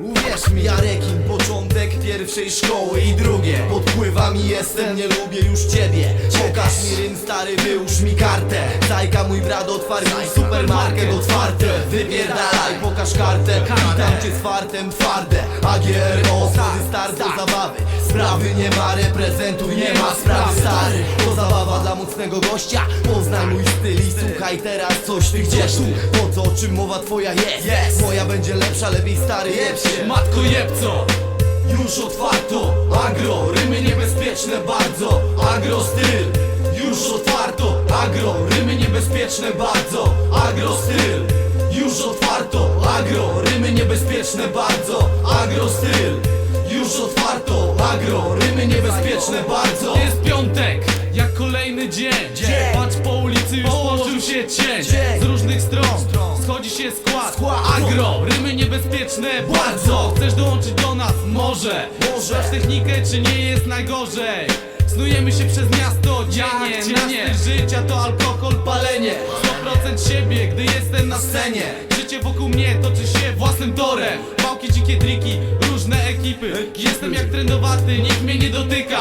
Uwierz mi Jarekim, początek pierwszej szkoły i drugie. Pod wpływami jestem, nie lubię już ciebie stary, wyłóż mi kartę. Zajka mój brat otwarł supermarket otwarte Wypierdalaj, pokaż kartę. Witam cię z fartem twarde. AGRO, schody start do zabawy. Sprawy nie ma, reprezentuj, nie ma sprawy stary. To zabawa dla mocnego gościa. Poznaj mój styl i słuchaj teraz coś ty gdzieś tu. Po co, o czym mowa twoja jest. Moja będzie lepsza, lepiej stary, jeb się. Matko jebco już otwarto, agro, rymy niebezpieczne bardzo. Agro styl, już otwarto, agro, rymy niebezpieczne bardzo. Agro styl, już otwarto, agro, rymy niebezpieczne bardzo. Agro styl, już otwarto, agro, rymy niebezpieczne bardzo. Jest piątek, jak kolejny dzień. Patrz po ulicy, już położył się cień. Dzień. Z różnych stron schodzi się skład. Agro, niebezpieczne bardzo. Chcesz dołączyć do nas? Może. Sprawdź technikę, czy nie jest najgorzej? Snujemy się przez miasto dziennie Nasz styl życia to alkohol, palenie. 100% siebie, gdy jestem na scenie. Życie wokół mnie toczy się własnym torem. Pałki, dzikie triki, różne ekipy. Jestem jak trendowaty, nikt mnie nie dotyka.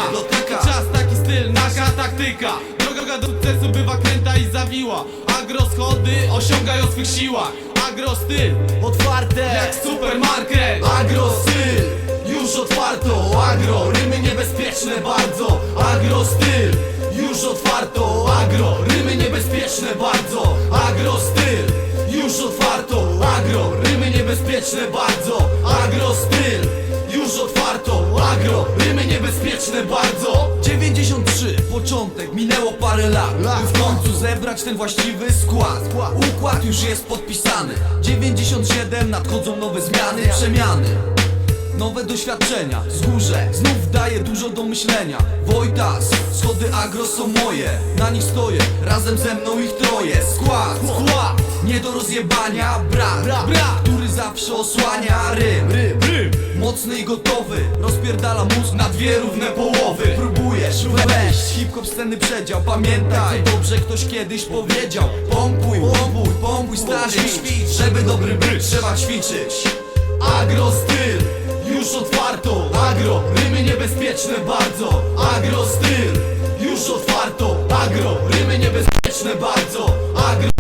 Czas, taki styl, nasza taktyka Droga do sukcesu bywa kręta i zawiła. Agro schody osiągają swych siłach. Agro styl, Otwarte, jak supermarket. Agro styl, już otwarto. Agro, rymy niebezpieczne bardzo. Agro styl, już otwarto. Agro, rymy niebezpieczne bardzo. Agro styl, już otwarto. Agro, rymy niebezpieczne bardzo. Agro styl, już otwarto. Agro, rymy niebezpieczne bardzo. 93, początek, minęło parę lat. By w końcu zebrać ten właściwy skład. Układ już jest podpisany. 97, nadchodzą nowe zmiany, przemiany Nowe doświadczenia, wzgórze Znów daje dużo do myślenia. Wojtas, schody agro są moje Na nich stoję, razem ze mną ich troje. Skład, skład, nie do rozjebania Brat, Brat. który zawsze osłania rym. Rym, Rym, Mocny i gotowy, rozpierdala mózg na dwie równe połowy. Próbujesz wejść hip-hop sceny przedział. Pamiętaj, dobrze ktoś kiedyś powiedział. Pompuj, pompuj, pompuj stary Ćwicz, żeby dobry być, trzeba ćwiczyć. Agro styl, już otwarto Agro, rymy niebezpieczne bardzo. Agro styl, już otwarto Agro, rymy niebezpieczne bardzo. Agro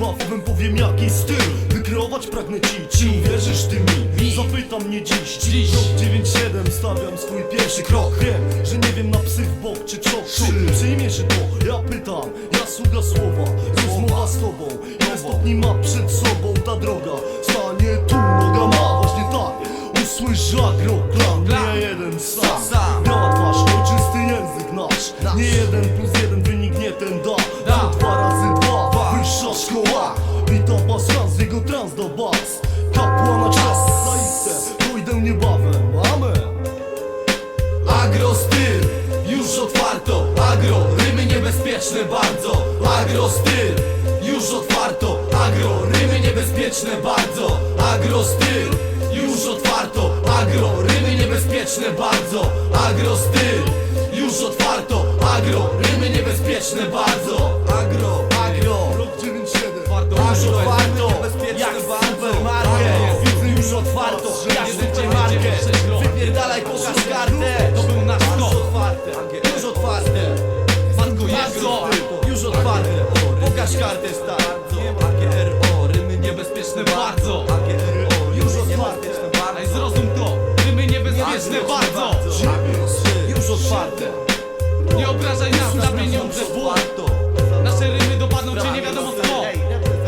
Bawem powiem jaki styl. Wykreować pragnę ci. Czy uwierzysz ty mi? Zapytam mnie dziś. Dziś. Rok 9-7 stawiam swój pierwszy krok. Wiem, że nie wiem na psych w bok czy czok Czy przyjmiesz to? Ja pytam. Ja sługa słowa. Rozmowa z tobą. Ile stopni ma przed sobą ta droga. Stanie tu Noga ma. Właśnie tak. Usłysz agro niebezpieczne bardzo. Agro styl, już otwarto. Agro, rymy niebezpieczne bardzo. Agro styl, już otwarto. Agro, rymy niebezpieczne bardzo. Agro styl, już otwarto. Agro, rymy niebezpieczne bardzo Jaś artysta AGRO, rymy niebezpieczne bardzo. AGRO, już otwarte. Ej zrozum to, rymy niebezpieczne bardzo. Już otwarte. Nie obrażaj nas na pieniądze. warto. Nasze rymy dopadną cię nie wiadomo co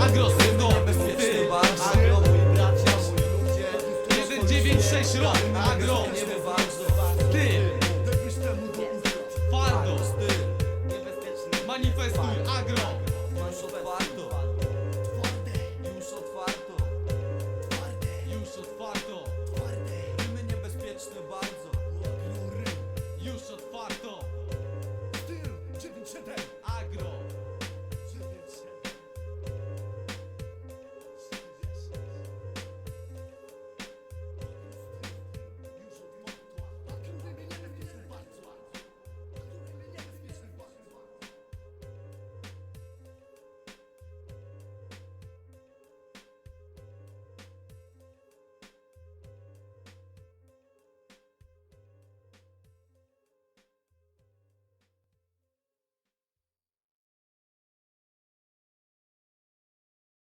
Agresywno, ty, agro, mój bracia, mój ludzie. 1, 9, 6, rok, tak, agro.